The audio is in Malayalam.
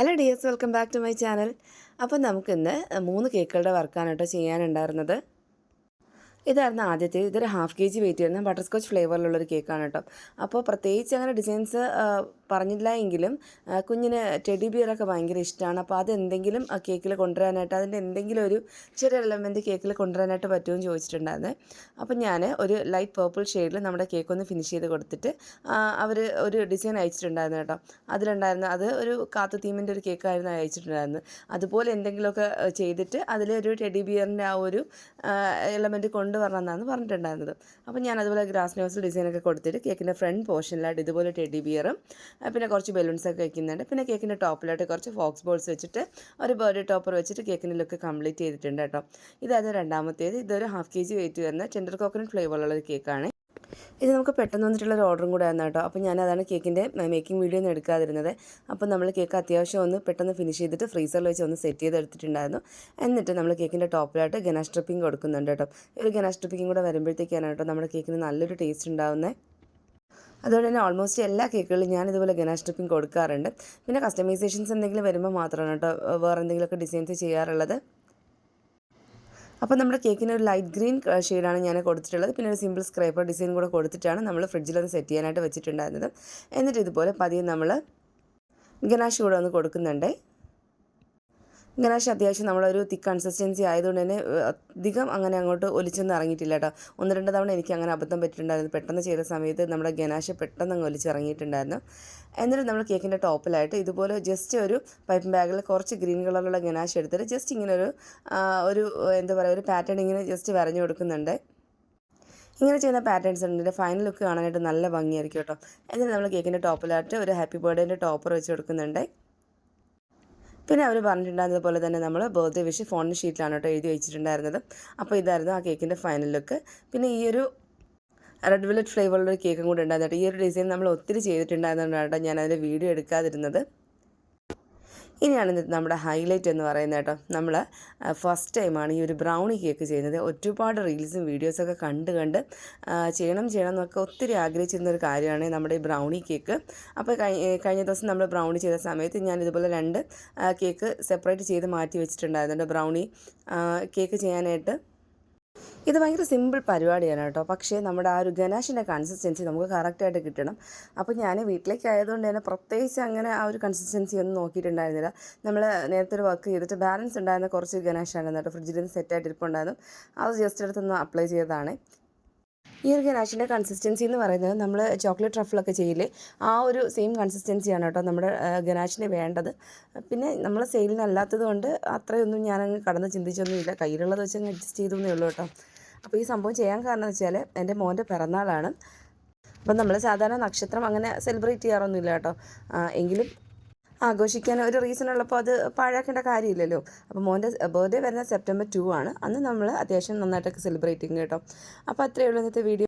Hello dears welcome back to my channel അപ്പം നമുക്കിന്ന് മൂന്ന് കേക്കുകളുടെ വർക്കാണ് കേട്ടോ ചെയ്യാനുണ്ടായിരുന്നത്. ഇതായിരുന്നു ആദ്യത്തെ ഇതൊരു ഹാഫ് കെ ജി വെയിറ്റ് ചെയ്യുന്ന ബട്ടർസ്കോച്ച് ഫ്ലേവറിലുള്ളൊരു കേക്കാണ് കേട്ടോ. അപ്പോൾ പ്രത്യേകിച്ച് അങ്ങനെ ഡിസൈൻസ് പറഞ്ഞില്ല എങ്കിലും കുഞ്ഞിന് ടെഡി ബിയറൊക്കെ ഭയങ്കര ഇഷ്ടമാണ് അപ്പോൾ അതെന്തെങ്കിലും ആ കേക്കിൽ കൊണ്ടുവരാനായിട്ട് അതിന്റെ എന്തെങ്കിലും ഒരു ചെറിയ എലമെന്റ് കേക്കിൽ കൊണ്ടുവരാനായിട്ട് പറ്റുമെന്ന് ചോദിച്ചിട്ടുണ്ടായിരുന്നു. അപ്പം ഞാൻ ഒരു ലൈറ്റ് പേർപ്പിൾ ഷെയ്ഡിൽ നമ്മുടെ കേക്ക് ഒന്ന് ഫിനിഷ് ചെയ്ത് കൊടുത്തിട്ട് അവർ ഒരു ഡിസൈൻ അയച്ചിട്ടുണ്ടായിരുന്നു കേട്ടോ. അതിലുണ്ടായിരുന്നു അത് ഒരു കാത്തു തീമിന്റെ ഒരു കേക്കായിരുന്നു അയച്ചിട്ടുണ്ടായിരുന്നത്. അതുപോലെ എന്തെങ്കിലുമൊക്കെ ചെയ്തിട്ട് ഒരു ടെഡി ബിയറിന്റെ ആ ഒരു എലമെന്റ് കൊണ്ടുവരണം എന്നാണ് പറഞ്ഞിട്ടുണ്ടായിരുന്നത്. അപ്പോൾ ഞാൻ അതുപോലെ ഗ്രാസ് നോസ് ഡിസൈനൊക്കെ കൊടുത്തിട്ട് കേക്കിന്റെ ഫ്രണ്ട് പോർഷനിലായിട്ട് ഇതുപോലെ ടെഡി ബിയറും പിന്നെ കുറച്ച് ബലൂൺസ് ഒക്കെ വെക്കുന്നുണ്ട്. പിന്നെ കേക്കിന്റെ ടോപ്പിലായിട്ട് കുറച്ച് ഫോക്സ് ബോൾസ് വെച്ചിട്ട് ഒരു ബർത്ത്ഡേ ടോപ്പർ വെച്ചിട്ട് കേക്കിന്റെ ലുക്ക് കംപ്ലീറ്റ് ചെയ്തിട്ടുണ്ട് കേട്ടോ. ഇതായത് രണ്ടാമത്തേത്. ഇതൊരു ഹാഫ് കെ ജി വെയിറ്റ് വരുന്ന ടെൻഡർ കോക്കനട്ട് ഫ്ലേവറുള്ള ഒരു കേക്കാണ് ഇത് നമുക്ക് പെട്ടെന്ന് വന്നിട്ടുള്ള ഒരു ഓർഡറും കൂടെ ആയിരുന്നു കേട്ടോ. അപ്പോൾ ഞാൻ അതാണ് കേക്കിന്റെ മേക്കിംഗ് വീഡിയോ ഒന്നും എടുക്കാതിരുന്നത്. അപ്പോൾ നമ്മൾ കേക്ക് അത്യാവശ്യം ഒന്ന് പെട്ടെന്ന് ഫിനിഷ് ചെയ്തിട്ട് ഫ്രീസറിൽ വെച്ച് ഒന്ന് സെറ്റ് ചെയ്ത് എടുത്തിട്ടുണ്ടായിരുന്നു എന്നിട്ട് നമ്മൾ കേക്കിന്റെ ടോപ്പിലായിട്ട് ഗനാഷ് ട്രിപ്പിംഗ് കൊടുക്കുന്നുണ്ട് കേട്ടോ. ഒരു ഗനാഷ് ട്രിപ്പിംഗ് കൂടെ വരുമ്പോഴത്തേക്കാണ് കേട്ടോ നമ്മുടെ കേക്കിന് നല്ലൊരു ടേസ്റ്റ് ഉണ്ടാവുന്നത് അതുകൊണ്ട് തന്നെ ഓൾമോസ്റ്റ് എല്ലാ കേക്കുകളിലും ഞാൻ ഇതുപോലെ ഗനാഷ് ട്രിപ്പിംഗ് കൊടുക്കാറുണ്ട്. പിന്നെ കസ്റ്റമൈസേഷൻസ് എന്തെങ്കിലും വരുമ്പോൾ മാത്രമാണ് കേട്ടോ വേറെ എന്തെങ്കിലുമൊക്കെ ഡിസൈൻസ് ചെയ്യാറുള്ളത്. അപ്പോൾ നമ്മുടെ കേക്കിന് ഒരു ലൈറ്റ് ഗ്രീൻ ഷെയ്ഡാണ് ഞാൻ കൊടുത്തിട്ടുള്ളത്. പിന്നെ ഒരു സിമ്പിൾ സ്ക്രൈപ്പർ ഡിസൈൻ കൂടെ കൊടുത്തിട്ടാണ് നമ്മൾ ഫ്രിഡ്ജിൽ അത് സെറ്റ് ചെയ്യാനായിട്ട് വെച്ചിട്ടുണ്ടായിരുന്നത്. എന്നിട്ട് ഇതുപോലെ പതിയെ നമ്മൾ ഗനാഷ് കൂടെ ഒന്ന് കൊടുക്കുന്നുണ്ട്. ഗനാഷ് അത്യാവശ്യം നമ്മളൊരു തിക്ക് കൺസിസ്റ്റൻസി ആയതുകൊണ്ട് തന്നെ അധികം അങ്ങനെ അങ്ങോട്ട് ഒലിച്ചൊന്നും ഇറങ്ങിയിട്ടില്ല കേട്ടോ. ഒന്ന് രണ്ട് തവണ എനിക്ക് അങ്ങനെ അബദ്ധം പറ്റിയിട്ടുണ്ടായിരുന്നു. പെട്ടെന്ന് ചെയ്ത സമയത്ത് നമ്മുടെ ഗനാഷ് പെട്ടെന്ന് അങ്ങ് ഒലിച്ചിറങ്ങിയിട്ടുണ്ടായിരുന്നു. എന്നിട്ട് നമ്മൾ കേക്കിന്റെ ടോപ്പിലായിട്ട് ഇതുപോലെ ജസ്റ്റ് ഒരു പൈപ്പ് ബാഗിൽ കുറച്ച് ഗ്രീൻ കളറിലുള്ള ഗനാഷ് എടുത്തിട്ട് ജസ്റ്റ് ഇങ്ങനെ ഒരു ഒരു എന്താ പറയുക ഒരു പാറ്റേൺ ഇങ്ങനെ ജസ്റ്റ് വരഞ്ഞു കൊടുക്കുന്നുണ്ട്. ഇങ്ങനെ ചെയ്യുന്ന പാറ്റേൺസ് ഉണ്ട്. ഫൈനൽ ലുക്ക് കാണാനായിട്ട് നല്ല ഭംഗിയായിരിക്കും കേട്ടോ. എന്നിട്ട് നമ്മൾ കേക്കിന്റെ ടോപ്പിലായിട്ട് ഒരു ഹാപ്പി ബർത്ത്ഡേന്റെ ടോപ്പർ വെച്ച് കൊടുക്കുന്നുണ്ട്. പിന്നെ അവർ പറഞ്ഞിട്ടുണ്ടായിരുന്നത് പോലെ തന്നെ നമ്മൾ ബർത്ത്ഡേ വിഷ് ഫോണിന്റെ ഷീറ്റിലാണ് കേട്ടോ എഴുതി വെച്ചിട്ടുണ്ടായിരുന്നത്. അപ്പോൾ ഇതായിരുന്നു ആ കേക്കിന്റെ ഫൈനൽ ലുക്ക് പിന്നെ ഈ ഒരു റെഡ് വെല്ലറ്റ് ഫ്ലേവറുള്ള ഒരു കേക്കും കൂടെ ഉണ്ടായിരുന്നു കേട്ടോ ഈ ഒരു ഡിസൈൻ നമ്മൾ ഒത്തിരി ചെയ്തിട്ടുണ്ടായിരുന്നതുകൊണ്ടാണ് കേട്ടോ ഞാൻ അതിന്റെ വീഡിയോ എടുക്കാതിരുന്നത്. ഇനിയാണ് നമ്മുടെ ഹൈലൈറ്റ് എന്ന് പറയുന്നത് കേട്ടോ. നമ്മൾ ഫസ്റ്റ് ടൈമാണ് ഈ ഒരു ബ്രൗണി കേക്ക് ചെയ്യുന്നത്. ഒരുപാട് റീൽസും വീഡിയോസൊക്കെ കണ്ട് കണ്ട് ചെയ്യണം ചെയ്യണം എന്നൊക്കെ ഒത്തിരി ആഗ്രഹിച്ചിരുന്ന ഒരു കാര്യമാണ് നമ്മുടെ ഈ ബ്രൗണി കേക്ക് അപ്പോൾ കഴിഞ്ഞ ദിവസം നമ്മൾ ബ്രൗണി ചെയ്ത സമയത്ത് ഞാൻ ഇതുപോലെ രണ്ട് കേക്ക് സെപ്പറേറ്റ് ചെയ്ത് മാറ്റി വെച്ചിട്ടുണ്ടായിരുന്നു ബ്രൗണി കേക്ക് ചെയ്യാനായിട്ട്. ഇത് ഭയങ്കര സിമ്പിൾ പരിപാടിയാണ് കേട്ടോ. പക്ഷേ നമ്മുടെ ആ ഒരു ഗനാഷിന്റെ കൺസിസ്റ്റൻസി നമുക്ക് കറക്റ്റായിട്ട് കിട്ടണം. അപ്പോൾ ഞാൻ വീട്ടിലേക്ക് ആയതുകൊണ്ട് തന്നെ പ്രത്യേകിച്ച് അങ്ങനെ ആ ഒരു കൺസിസ്റ്റൻസി ഒന്നും നോക്കിയിട്ടുണ്ടായിരുന്നില്ല. നമ്മൾ നേരത്തെ ഒരു വർക്ക് ചെയ്തിട്ട് ബാലൻസ് ഉണ്ടായിരുന്ന കുറച്ച് ഗനാഷാണ് കേട്ടോ. ഫ്രിഡ്ജിൽ നിന്ന് സെറ്റായിട്ട് ഇരിപ്പുണ്ടായിരുന്നു. അത് ജസ്റ്റ് എടുത്തൊന്ന് അപ്ലൈ ചെയ്തതാണ്. ഈ ഒരു ഗനാഷിന്റെ കൺസിസ്റ്റൻസി എന്ന് പറയുന്നത് നമ്മൾ ചോക്ലേറ്റ് ട്രഫിളൊക്കെ ചെയ്യില്ലേ ആ ഒരു സെയിം കൺസിസ്റ്റൻസിയാണ് കേട്ടോ നമ്മുടെ ഗനാഷിന് വേണ്ടത്. പിന്നെ നമ്മൾ സെയിലിനല്ലാത്തത് കൊണ്ട് അത്രയൊന്നും ഞാനങ്ങ് കടന്ന് ചിന്തിച്ചൊന്നുമില്ല. കയ്യിലുള്ളത് വെച്ച് അങ്ങ് അഡ്ജസ്റ്റ് ചെയ്തു എന്നേ ഉള്ളൂ കേട്ടോ. അപ്പോൾ ഈ സംഭവം ചെയ്യാൻ കാരണം വെച്ചാൽ എന്റെ മോന്റെ പിറന്നാളാണ്. അപ്പം നമ്മൾ സാധാരണ നക്ഷത്രം അങ്ങനെ സെലിബ്രേറ്റ് ചെയ്യാറൊന്നുമില്ല കേട്ടോ. എങ്കിലും ആഘോഷിക്കാൻ ഒരു റീസൺ ഉള്ളപ്പോൾ അത് പാഴാക്കേണ്ട കാര്യമില്ലല്ലോ. അപ്പോൾ മോന്റെ ബർത്ത്ഡേ വരുന്ന സെപ്റ്റംബർ ടു ആണ്. അന്ന് നമ്മൾ അത്യാവശ്യം നന്നായിട്ടൊക്കെ സെലിബ്രേറ്റ് ചെയ്യും കേട്ടോ. അപ്പോൾ അത്രയേ ഉള്ളൂ ഇന്നത്തെ വീഡിയോ